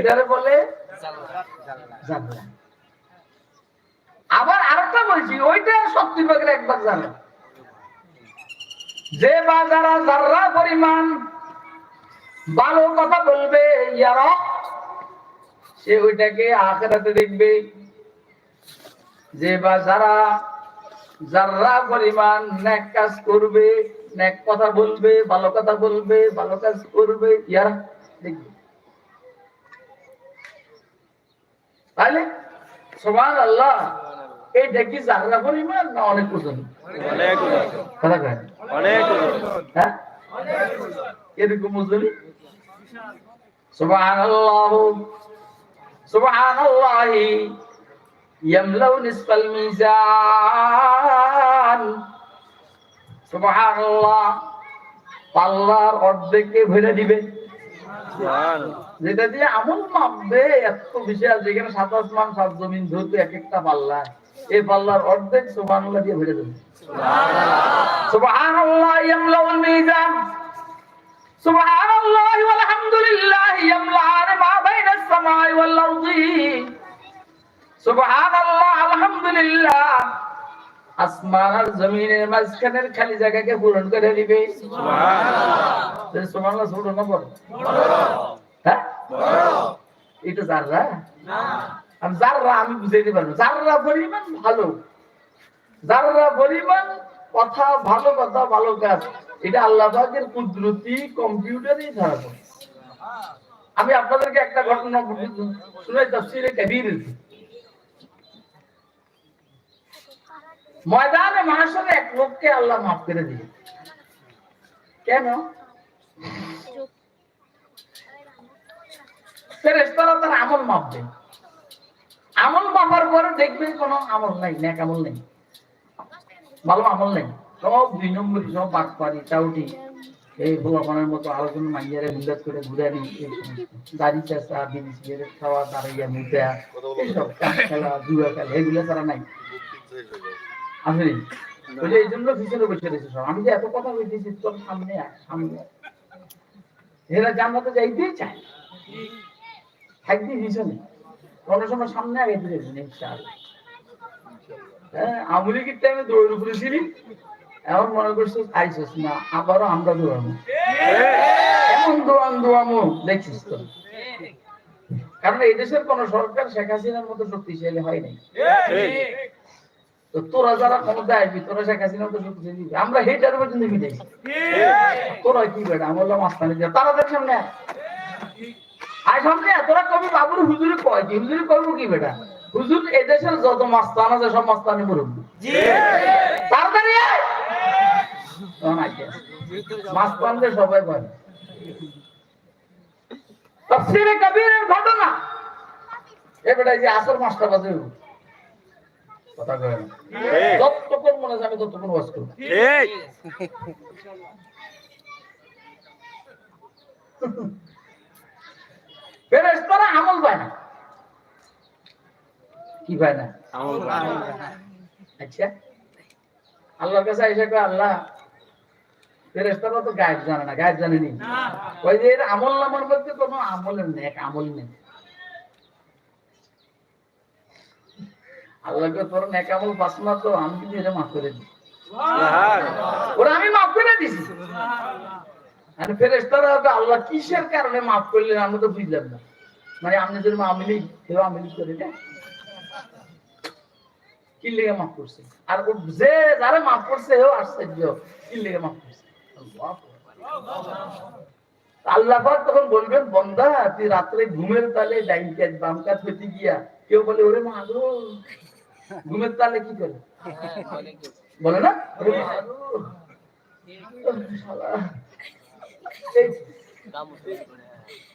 এটারে বলে জানলা আবার আরেকটা বলছি, ওইটা সত্যি ভাগের একবার জানো। যে বা যারা যারা পরিমাণ ভালো কথা বলবে সে ওইটাকে আখেরাতে দেখবে। যে বা যারা যারা পরিমাণ ন্যাক কাজ করবে, ন্যাক কথা বলবে, ভালো কথা বলবে, ভালো কাজ করবে, ইয়ারা দেখবে। তাহলে সোমান আল্লাহ এই দেখি যারা পরিমাণ না অনেক ওজন অনেক অনেক হ্যাঁ? এরকম ওজনই সুবহানাল্লাহ সুবহানাল্লাহ ইয়ামলাউ নিসফাল মিজান। সুবহানাল্লাহ পাল্লার অর্ধেককে ভরে দিবে। যেটা দিয়ে আমল মাপবে এত বিশাল যেখানে সাত আসমান সাত জমিন ধরবে এক একটা পাল্লা এই পাল্লার অর্ধেক সুবহানাল্লাহ দিয়ে ভরে দেবে। সুবহানাল্লাহ। ইয়ামলাউল মিজান সুবহানাল্লাহ ওয়ালহামদুলিল্লাহ ইয়ামলাআন মা বাইনাস সামাই ওয়াল আরদি। সুবহানাল্লাহ আলহামদুলিল্লাহ। আসমান আর জমিনের মাঝখানের খালি জায়গাকে পূরণ করে দিবে সুবহানাল্লাহ। সুবহানাল্লাহ ছোট না বড়? হ্যাঁ? এটা জাররা আমি জাররা আমি বুঝাইতে পারব। জাররা পরিমাণ ভালো। জাররা পরিমাণ কথা ভালো কথা ভালো কাজ এটা আল্লাহ পাকের কুদরতি কম্পিউটারই ধরা পড়ে। আমি আপনাদেরকে একটা ঘটনা শুনে তাফসীরে কবির ময়দানে মাহাশরে এক লোককে আল্লাহ মাফ করে দিয়ে কেন? তার আমল মাপবে। আমল মাপার পরে কোনো আমল নাই আমল নেই। ভালো আমল নেই। সব দুই নম্বর, সব চাউটি, এই ভোলাপনের মতো আলোচনা মাইয়ারে করে ঘুরে সমস্ত। দাড়ি চাষা বিড়ি খাওয়া দাঁড়াইয়া এইসব খেলা, জুয়া খেলা, এগুলো তারা নাই। সব। আমি হ্যাঁ উপরে মনে করছিস, আইসিস না, আবারও আমরা দৌড়াবো। এমন দোয়ান দোয়ামো দেখছিস তো। কারণ এই দেশের কোন সরকার শেখ হাসিনার মতো শক্তিশালী হয় নাই। তো তোরা যারা ক্ষমতায় আসবি তোরা শেখ দিবি। আমরা হেটার পর্যন্ত তোরা কি বেটা আমি বললাম মাস্তানি যা। তাড়াতাড়ি সামনে। আয়। সামনে। তোরা কবি বাবুর হুজুরে কয় কি? হুজুরে করব কি বেটা? হুজুর এদেশের যত মাস্তান আছে সব মাস্তানি মুরব্বী তাড়াতাড়ি। মাস্তানদের সবাই করে তফসিরে কবিরের ঘটনা। এ বেটা যে আসর মাস্টার বাজে কথা কয় না। যতক্ষণ মনে আছে ততক্ষণ ওয়াজ করব। ঠিক আমল পায় না। কি পায় না? আচ্ছা। আল্লাহর কাছে এসে কয় আল্লাহ ফেরেশতারা তো গায়েব জানে না গায়েব জানেনি। ওই যে এর আমল নামার মধ্যে কোনো আমলের নেই এক আমল নেই। আল্লাহকে তোর নেক আমল পাস না তো আমি কিন্তু এটা মাফ করে দিই। ওরা আমি মাফ করে দিছি। আল্লাহ কিসের কারণে মাফ করলেন আমরা তো বুঝলাম না। মানে কেউ করে দেয়। কি লেগে মাফ করছে? আর ও যে যারা মাফ করছে ও আশ্চর্য। কি লেগে মাফ করছে? আল্লাহ পাক তখন বলবেন বন্ধা তুই রাত্রে ঘুমের তালে ডাইন কাজ বাম কাজ হতে গিয়া কেউ বলে ওরে মা ঘুমের তালে কি করে? বলে না?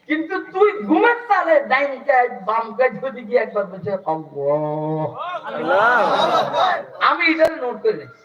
কিন্তু তুই ঘুমের তালে ডাইন কাজ বাম কাজ যদি গিয়ে একবার বলছে আমি এটা নোট করে রেখেছি।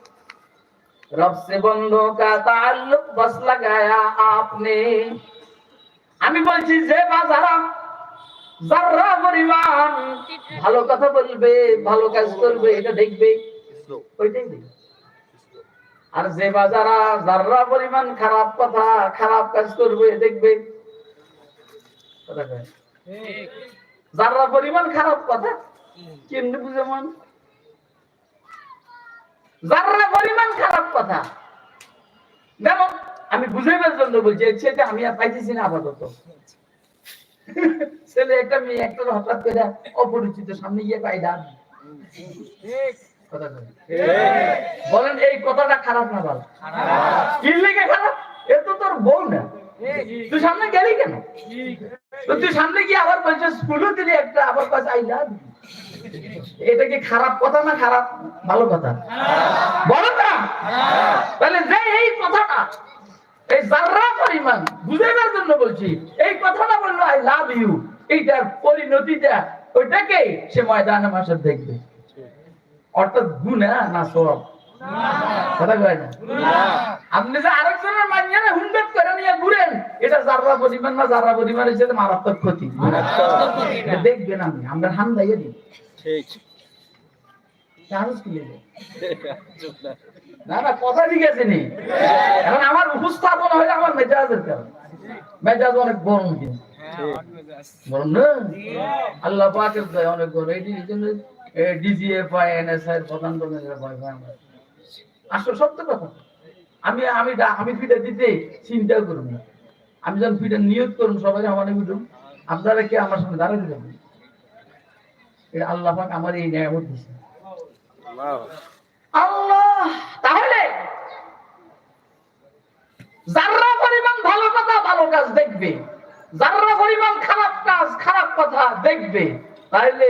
রব সে বন্ধু কা তাল্লুক বস লাগায়া আপনি। আমি বলছি যে বাজারা যারা পরিমাণ ভালো কথা বলবে ভালো কাজ করবে এটা দেখবে। আর যে বাজারা যারা পরিমাণ খারাপ কথা খারাপ কাজ করবে দেখবে। যারা পরিমাণ খারাপ কথা কিন্তু বুঝে পরিমাণ খারাপ কথা। যেমন আমি বুঝাইবার জন্য বলছি চেয়ে আমি আর পাইতেছি না আপাতত। ছেলে একটা মেয়ে, একটা হঠাৎ করে অপরিচিত, সামনে গিয়ে বলেন, এই কথাটা খারাপ না খারাপ? এ তো তোর বউ না। তুই সামনে গেলি কেন? তুই সামনে গিয়ে আবার বলছিস স্কুলও দিলি একটা আবার কাছে আই লাভ এটা কি খারাপ কথা না খারাপ? ভালো কথা। বলো না। তাহলে যে এই কথাটা, এই যারা পরিমাণ বুঝাইবার জন্য বলছি, এই কথাটা বলল আই লাভ ইউ এইটার পরিণতিটা, ওইটাকে সে ময়দানে মাসে দেখবে। অর্থাৎ গুণা না সব। কথা কয় না। আপনি যে আরেকজনের মানিয়ে হুন্ডত করে নিয়ে ঘুরেন এটা যারা পরিমাণ না যারা পরিমাণের সাথে মারাত্মক ক্ষতি। দেখবেন আপনি আমরা হান দাইয়ে দিই। ঠিক। দেয় না না কথা ঠিক আছে নি। এখন আমার উপস্থাপন হলে আমার মেজাজের কারণ মেজাজ অনেক গরম কিন্তু। গরম না। আল্লাহ পাকের দয়া অনেক গরম। এই জন্য ডিজিএফ আই এনএসআই প্রধান ভয় ভয় আসলে সত্য কথা। আমি আমি আমি ফিটা দিতে চিন্তা করুন না। আমি যখন ফিটা নিয়োগ করুন, সবাই আমার বিটুম আপনারা কে আমার সামনে দাঁড়াতে যাবেন? এটা আল্লাহ পাক আমার এই আল্লাহ, তাহলে যারা পরিমাণ ভালো কথা, ভালো কাজ দেখবে। যারা পরিমাণ খারাপ কাজ, খারাপ কথা দেখবে, তাহলে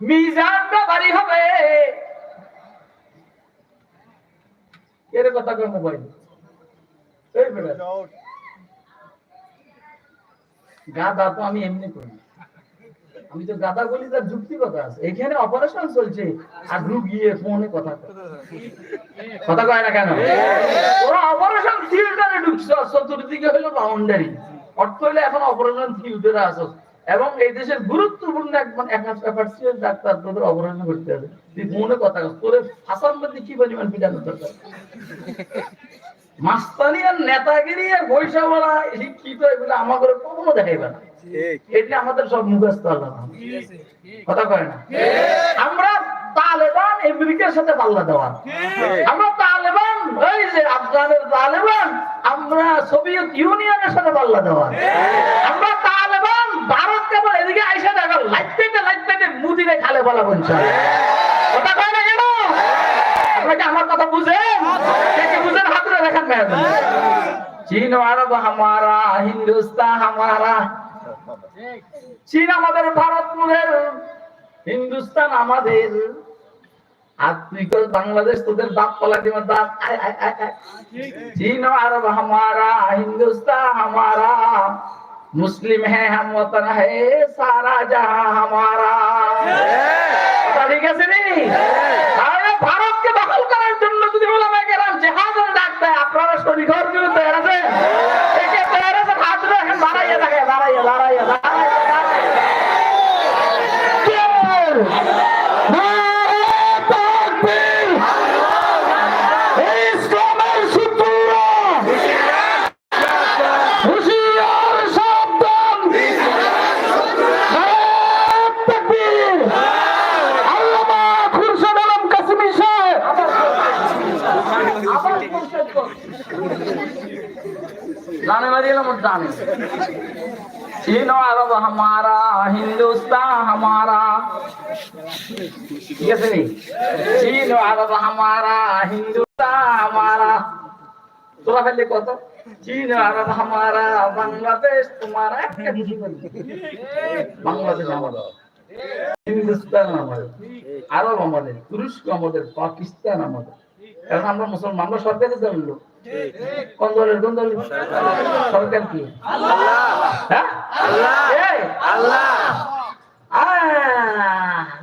মিজানটা ভারী হবে। এর কথা মোবাইল গাদা তো আমি এমনি করি। আমি তো গাদা বলি তার যুক্তি কথা আছে। এখানে অপারেশন চলছে। আর রুগিয়ে ফোনে কথা কথা কয় না কেন? ওরা অপারেশন থিয়েটারে ঢুকছে। চতুর্দিকে হলো বাউন্ডারি অর্থ হলে এখন অপারেশন থিয়েটারে আসো। এবং এই দেশের গুরুত্বপূর্ণ একজন একাডেমিক ডাক্তার তোদের অপারেশন করতে হবে। তুই ফোনে কথা তোরে আসাম মধ্যে কি পরিমাণ পিটানো দরকার? মাস্তানি আর নেতাগিরি আর শিক্ষিত এগুলো আমাকে কখনো দেখাইবে না। এটা আমাদের সব মুখস্থ কথা কয় না? আমরা তালেবান আমেরিকার সাথে পাল্লা দেওয়া। আমরা তালেবান ওই যে আফগানের তালেবান আমরা সোভিয়েত ইউনিয়নের সাথে পাল্লা দেওয়া। আমরা তালেবান ভারত কেবল এদিকে আইসা দেখো লাইতে লাইতে মুদিরে খালে বলা বলছে। কথা কয় না কেন? আপনাকে আমার কথা বুঝেন? কে বুঝেন? হাত তুলে দেখান মেহরবানি চীন আরব হামারা হিন্দুস্তান হামারা। চীন আমাদের ভারত মোদের হিন্দুস্তান আমাদের। আর তুই কর বাংলাদেশ তোদের বাপ পলা দিমার দাঁত? আয়, আয়, আয়, আয়। चीन और अरब हमारा हिंदुस्तान हमारा मुस्लिम है हम वतन है सारा जहां हमारा কথা ঠিক আছে নি তাহলে ভারতকে দখল করার জন্য যদি ওলামায়ে কেরাম জিহাদের ডাক দেয় আপনারা শরীর ঘর দিতে তৈরি আছেন একে তৈরি আছে হাত ধরে এখন দাঁড়াইয়া থাকে দাঁড়াইয়া দাঁড়াইয়া দাঁড়াইয়া हमारा हिंदुस्तान हमारा ঠিক আছে নি চীন আরব হামারা হিন্দুস্তান হামারা তোরা ফেললে কত চীন আরব হামারা বাংলাদেশ তোমারা একটা কিছু বলবে। বাংলাদেশ আমাদের হিন্দুস্তান আমাদের আরব আমাদের তুরস্ক আমাদের পাকিস্তান আমাদের কারণ আমরা মুসলমান, আমরা সরকারের দলের লোক। কোন দলের কোন দলের? সরকার কি? হ্যাঁ?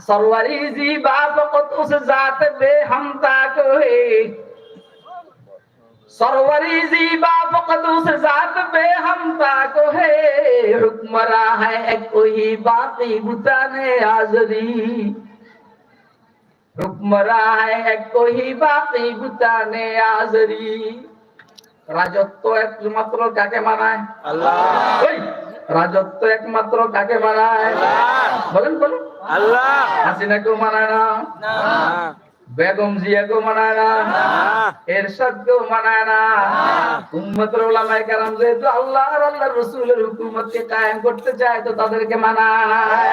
সরওয়ারি জি বাপ কত জাত বে হাম তাক হে সরওয়ারি জি বাপ কত জাত বে হাম তাক হে হুকমরা হ্যায় এক কোহি বাতি বুতানে মরায় এক কহি বাপি ভুতানে আজরি। রাজত্ব একমাত্র কাকে মানায়? আল্লাহ। রাজত্ব একমাত্র কাকে মানায়? বলেন বলুন। আল্লাহ। হাসিনাকেও মানায় না। বেগম জিয়াকেও মানায় না। এরশাদকেও মানায় না। উম্মতের যেহেতু আল্লাহ হুকুমতকে কায়েম করতে চায় তো তাদেরকে মানায়।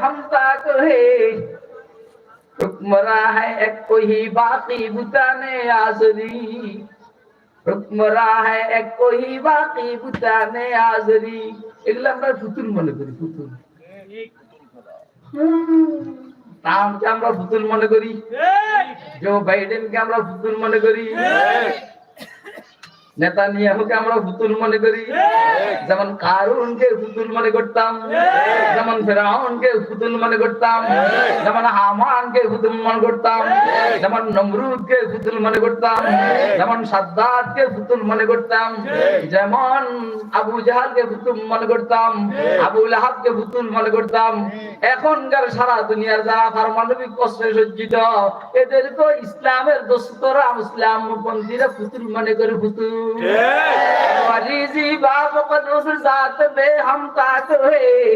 হামতা হে حکم را ہے ایک کوئی باقی بتانے এক বাকি বুতানে আজরি। এগুলো আমরা ফুতুল মনে করি ফুতুল ট্রাম্পকে আমরা পুতুল মনে করি। জো বাইডেনকে আমরা পুতুল মনে করি। নেতানিয়াহুকে আমরা ফুতুল মনে করি। যেমন কারুনকে ফুতুল মনে করতাম। যেমন ফেরাউনকে ফুতুল মনে করতাম। যেমন হামানকে ফুতুল মনে করতাম। যেমন নমরুদকে ফুতুল মনে করতাম। যেমন সাদ্দাতকে ফুতুল মনে করতাম। যেমন আবু জাহালকে ফুতুল মনে করতাম। আবু লাহাবকে ফুতুল মনে করতাম। এখনকার সারা দুনিয়ার যারা পারমাণবিক অস্ত্রে সজ্জিত এদের তো ইসলামের দোস্তরা ইসলাম পন্থীরা ফুতুল মনে করে ফুতুল वाली बाप कदूस जात बे हम तात है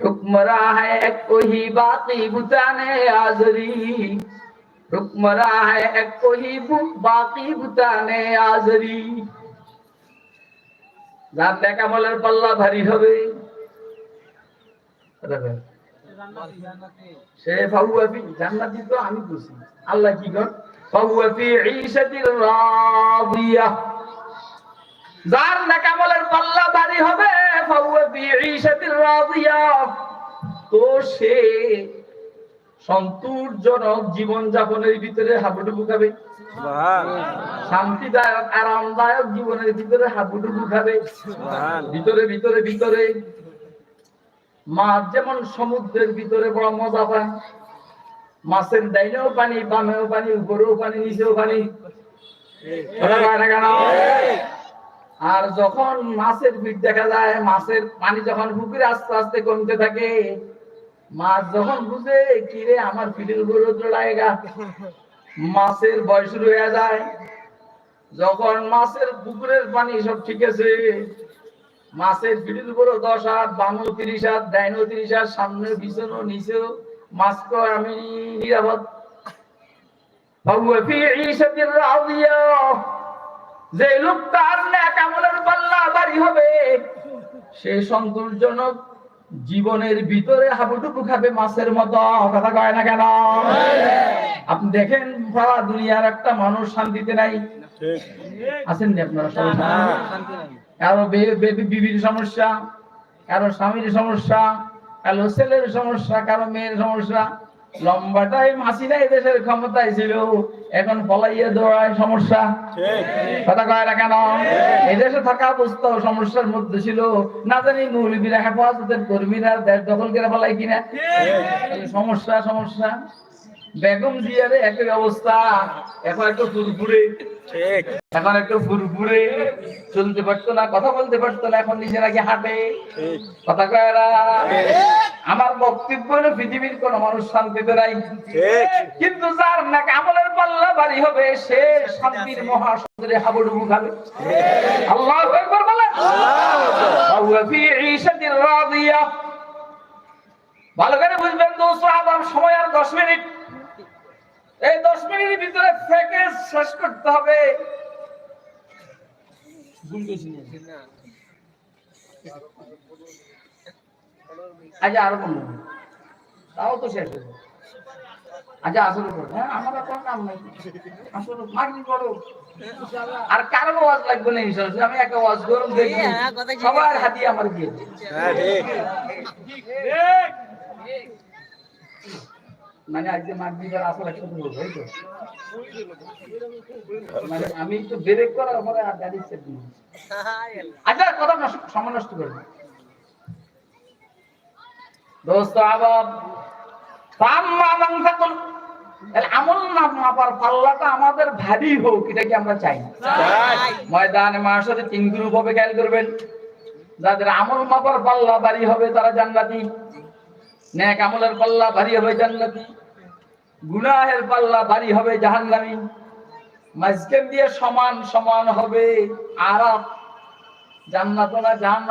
हुक्मरा है एक कोई बाकी बुताने आजरी हुक्मरा है एक कोई बु- बाकी बुताने आजरी যার দেখা বলার পাল্লা ভারী হবে সে ফাহুয়াফি জান্নাতি তো আমি খুশি আল্লাহ কি কর যার নাকামলের পাল্লা ভারী হবে ফাহুয়াফি ঈশাতির রাদিয়া তো সে সন্তোষজনক জীবন যাপনের ভিতরে হাবুডুবু খাবে। শান্তিদায়ক আরামদায়ক জীবনের ভিতরে হাবুডুবু খাবে। ভিতরে ভিতরে ভিতরে। মাছ যেমন সমুদ্রের ভিতরে বড় মজা পায় মাছের ডাইনেও পানি, বামেও পানি, উপরেও পানি, নিচেও পানি? আর যখন মাছের ভিড় দেখা যায়, মাছের পানি যখন পুকুরে আস্তে আস্তে কমতে থাকে, মাছ যখন বুঝে, কিরে, আমার পিঠের উপর রোদ্র লাগেগা মাছের বয়স রয়ে যায়। যখন মাছের পুকুরের পানি সব ঠিক আছে, মাছের পিঠের উপরও দশ হাত বামো তিরিশ হাত ডাইনো তিরিশ হাত সামনে পিছনে নিচেও মাস্কর আমি নিরাপদ। যে লোক তার পাল্লা বাড়ি হবে সে সন্তোষজনক জীবনের ভিতরে খাবে মাছের মতো। কথা কয় না কেন? আপনি দেখেন সারা দুনিয়ার একটা মানুষ শান্তিতে নাই। আছেন নি আপনারা সবাই? কারও বিবির সমস্যা কারও স্বামীর সমস্যা কারও ছেলের সমস্যা কারও মেয়ের সমস্যা। লম্বা টাইম হাসিনা দেশের ক্ষমতায় ছিল এখন পলাইয়া দেওয়ায় সমস্যা। কথা কয় না কেন? এই দেশে থাকা অবস্থাও সমস্যার মধ্যে ছিল। না জানি মৌলবীরা হেফাজতের কর্মীরা দেশ দখল করে ফেলায় কিনা। সমস্যা সমস্যা। বেগম জিয়ারে একই অবস্থা এখন একটু ফুরফুরে। এখন একটু ফুরফুরে। চলতে পারতো না কথা বলতে পারতো না এখন নিজে নাকি হাঁটে। কথা কয় না আমার বক্তব্য হলো পৃথিবীর কোন মানুষ শান্তিতে নাই। কিন্তু যার নাকি আমলের পাল্লা বাড়ি হবে সে শান্তির মহাসমুদ্রে হাবুডুবু খাবে। আল্লাহ একবার বলেন ফাহুয়া ফি ঈশাতির রাদিয়া। ভালো করে বুঝবেন দোস্ত আমার সময় আর দশ মিনিট। এই দশ মিনিটের ভিতরে প্যাকেজ শেষ করতে হবে। আচ্ছা আরও বলুন তাও তো শেষ হয়ে যাবে। আচ্ছা আসলে করো হ্যাঁ আমার কোনো কাম নাই। আসলে মাগনি করো আর কারও ওয়াজ লাগবে না ইনশাআল্লাহ। আমি একটা ওয়াজ করুন দেখি। সবার হাতি আমার দিয়ে। হ্যাঁ ঠিক। মানে আজকে আসল একটা বলব এই তো। মানে আমি একটু ব্রেক করার পরে আর গাড়ি সেট দিই আচ্ছা কথা নষ্ট সময় নষ্ট করবে দোস্ত আবার মান আমল পাল্লাটা আমাদের ভারী হোক এটা কি আমরা চাই। ময়দানে মাসরে তিন গ্রুপ হবে খেয়াল করবেন। যাদের আমল মাপার পাল্লা ভারী হবে তারা জান্নাতি। নেক আমলের পাল্লা ভারী হবে জান্নাতি, গুনাহের পাল্লা ভারী হবে জাহান্নামী। মাঝখান দিয়ে সমান সমান হবে আরাম জান্নাত না জাহান্নাম।